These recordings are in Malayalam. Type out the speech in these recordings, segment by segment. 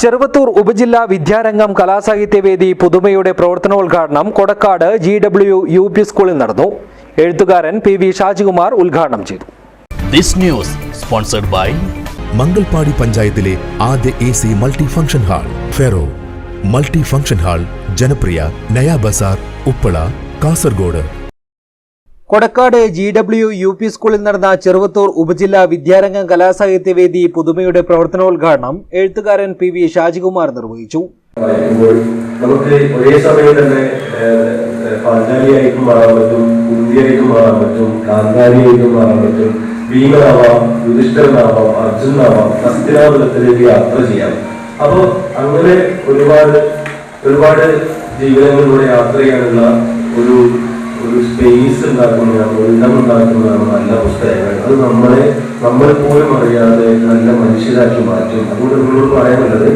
ചെറുവത്തൂർ ഉപജില്ലാ വിദ്യാരംഗം കലാസാഹിത്യവേദി പുതുമയുടെ പ്രവർത്തനോദ്ഘാടനം Kodakkad G W U P സ്കൂളിൽ നടന്നു. എഴുത്തുകാരൻ പി വി ഷാജികുമാർ ഉദ്ഘാടനം ചെയ്തു. This news sponsored by Mangalpady പഞ്ചായത്തിലെ ആദ്യ A C multi function hall ferro. Multi function hall Janapriya Naya Bazar Uppala Kasaragod. Kodakkad G W U P സ്കൂളിൽ നടന്ന ചെറുവത്തൂർ ഉപജില്ലാ വിദ്യാരംഗം കലാസാഹിത്യവേദി പുതുമയുടെ പ്രവർത്തനോദ്ഘാടനം എഴുത്തുകാരൻ പി വി ഷാജികുമാർ നിർവഹിച്ചു. നമുക്ക് ഒരേ സമയം തന്നെ പാഞ്ചാലിയായിട്ടും മാറാൻ പറ്റും കുന്തിയായിട്ടും മാറാൻ പറ്റും കാന്താരിയായിട്ടും മാറാൻ പറ്റും ഭീമനാവാം യുധിഷ്ഠരനാവാം അർജുനാവാം ഹസ്തിനാപുരത്തിലേക്ക് യാത്ര ചെയ്യാം. അപ്പോൾ അങ്ങനെ ഒരുപാട് ഒരുപാട് ജീവിതങ്ങളിലൂടെ യാത്ര ചെയ്യാനുള്ള ഒരു ഒരു സ്പേസ് ഉണ്ടാക്കുന്നതാണ് ഒരു ഇടം ഉണ്ടാക്കുന്നതാണ് നല്ല പുസ്തകങ്ങൾ. അത് നമ്മളെ നമ്മൾ പോലും അറിയാതെ നല്ല മനുഷ്യരാക്കി മാറ്റും. അതുകൊണ്ട് നിങ്ങളോട് പറയാനുള്ളത്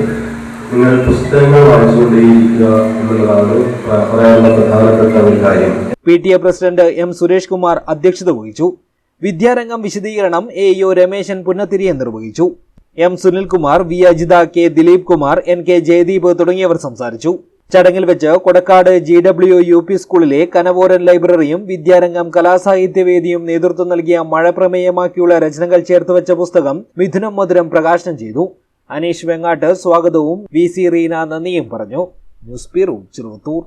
നിങ്ങൾ പുസ്തകങ്ങൾ വായിച്ചുകൊണ്ടേയിരിക്കുക എന്നുള്ളതാണ് പറയാനുള്ള പ്രധാനപ്പെട്ട ഒരു കാര്യം. P T A president M Suresh Kumar അധ്യക്ഷത വഹിച്ചു. വിദ്യാരംഗം വിശദീകരണം എ ഒ രമേശൻ പുന്നത്തിരിയെ നിർവഹിച്ചു. M Sunilkumar V Ajitha K Dileep Kumar N K Jayadeep തുടങ്ങിയവർ സംസാരിച്ചു. ചടങ്ങിൽ വെച്ച് Kodakkad G W U P സ്കൂളിലെ കനവോരൻ ലൈബ്രറിയും വിദ്യാരംഗം കലാസാഹിത്യവേദിയും നേതൃത്വം നൽകിയ മഴ പ്രമേയമാക്കിയുള്ള രചനകൾ ചേർത്തുവച്ച പുസ്തകം മിഥുനം മധുരം പ്രകാശനം ചെയ്തു. അനീഷ് വെങ്ങാട്ട് സ്വാഗതവും വി സി റീന നന്ദിയും പറഞ്ഞു. News bureau Cheruvathur